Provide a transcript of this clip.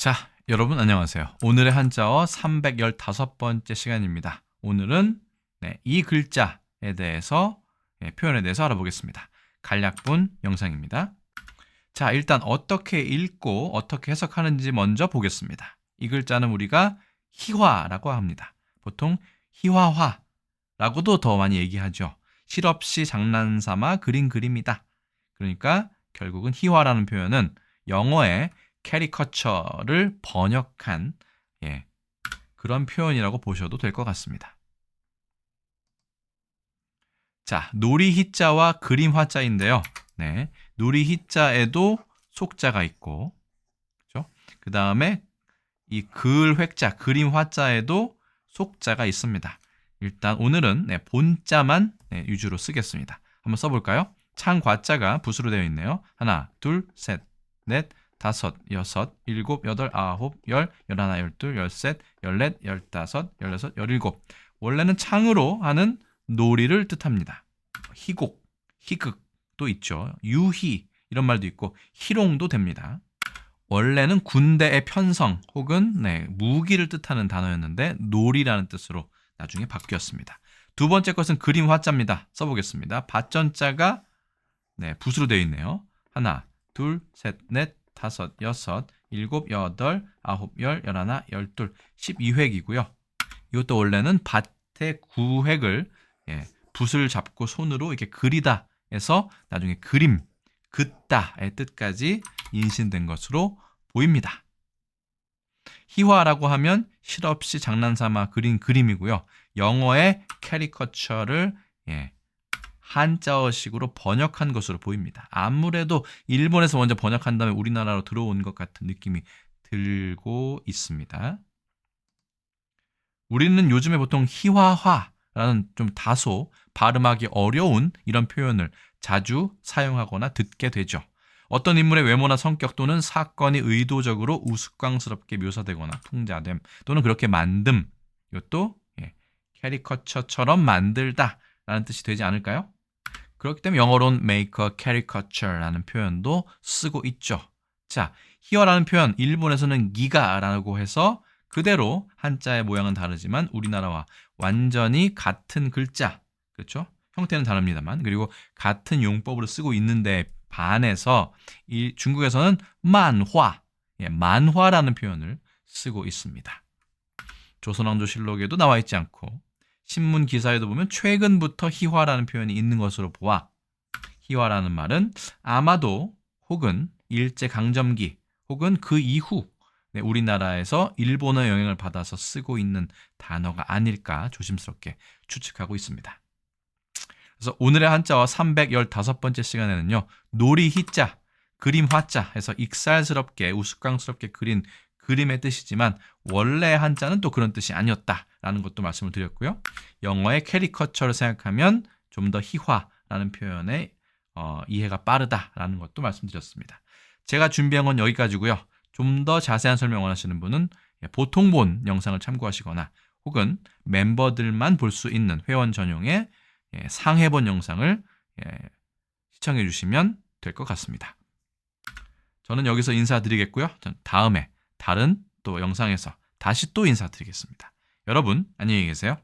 자, 여러분 안녕하세요. 오늘의 한자어 315번째 시간입니다. 오늘은 네, 이 글자에 대해서 예, 표현에 대해서 알아보겠습니다. 간략본 영상입니다. 자, 일단 어떻게 읽고 어떻게 해석하는지 먼저 보겠습니다. 이 글자는 우리가 희화라고 합니다. 보통 희화화라고도 더 많이 얘기하죠. 실없이 장난삼아 그린 그림이다. 그러니까 결국은 희화라는 표현은 영어의 캐리커처를 번역한 예, 그런 표현이라고 보셔도 될 것 같습니다. 자, 놀이 희자와 그림 화자인데요. 네, 놀이 희자에도 속자가 있고? 그 다음에 이글 획자, 그림 화자에도 속자가 있습니다. 일단 오늘은 네, 본자만 네, 위주로 쓰겠습니다. 한번 써볼까요? 창 과자가 붓으로 되어 있네요. 하나, 둘, 셋, 넷, 다섯, 여섯, 일곱, 여덟, 아홉, 열, 열하나, 열둘, 열셋, 열넷, 열다섯, 열여섯, 열일곱. 원래는 창으로 하는 놀이를 뜻합니다. 희곡, 희극도 있죠. 유희 이런 말도 있고 희롱도 됩니다. 원래는 군대의 편성 혹은 네, 무기를 뜻하는 단어였는데 놀이라는 뜻으로 나중에 바뀌었습니다. 두 번째 것은 그림 화자입니다. 써보겠습니다. 밭전자가 네, 붓으로 되어 있네요. 하나, 둘, 셋, 넷, 다섯, 여섯, 일곱, 여덟, 아홉, 열, 열하나, 열둘, 십이 획이고요. 이것도 원래는 밭의 구획을 예, 붓을 잡고 손으로 이렇게 그리다 해서 나중에 그림, 긋다의 뜻까지 인신된 것으로 보입니다. 희화라고 하면 실없이 장난삼아 그린 그림이고요. 영어의 캐리커처를 예, 한자어식으로 번역한 것으로 보입니다. 아무래도 일본에서 먼저 번역한 다음에 우리나라로 들어온 것 같은 느낌이 들고 있습니다. 우리는 요즘에 보통 희화화라는 좀 다소 발음하기 어려운 이런 표현을 자주 사용하거나 듣게 되죠. 어떤 인물의 외모나 성격 또는 사건이 의도적으로 우스꽝스럽게 묘사되거나 풍자됨 또는 그렇게 만듦 이것도 예, 캐리커처처럼 만들다라는 뜻이 되지 않을까요? 그렇기 때문에 영어로는 make a caricature라는 표현도 쓰고 있죠. 자, here라는 표현 일본에서는 기가라고 해서 그대로 한자의 모양은 다르지만 우리나라와 완전히 같은 글자, 그렇죠? 형태는 다릅니다만 그리고 같은 용법으로 쓰고 있는데 반해서 이 중국에서는 만화, 예, 만화라는 표현을 쓰고 있습니다. 조선왕조실록에도 나와 있지 않고 신문 기사에도 보면 최근부터 희화라는 표현이 있는 것으로 보아 희화라는 말은 아마도 혹은 일제 강점기 혹은 그 이후 네, 우리나라에서 일본어 영향을 받아서 쓰고 있는 단어가 아닐까 조심스럽게 추측하고 있습니다. 그래서 오늘의 한자와 315번째 시간에는요. 놀이 희자, 그림 화자 해서 익살스럽게 우스꽝스럽게 그린 그림의 뜻이지만 원래 한자는 또 그런 뜻이 아니었다라는 것도 말씀을 드렸고요. 영어의 캐리커처를 생각하면 좀 더 희화라는 표현의 어, 이해가 빠르다라는 것도 말씀드렸습니다. 제가 준비한 건 여기까지고요. 좀 더 자세한 설명 원하시는 분은 보통 본 영상을 참고하시거나 혹은 멤버들만 볼 수 있는 회원 전용의 예, 상해본 영상을 예, 시청해 주시면 될 것 같습니다. 저는 여기서 인사드리겠고요. 다음에 다른 또 영상에서 다시 또 인사드리겠습니다. 여러분 안녕히 계세요.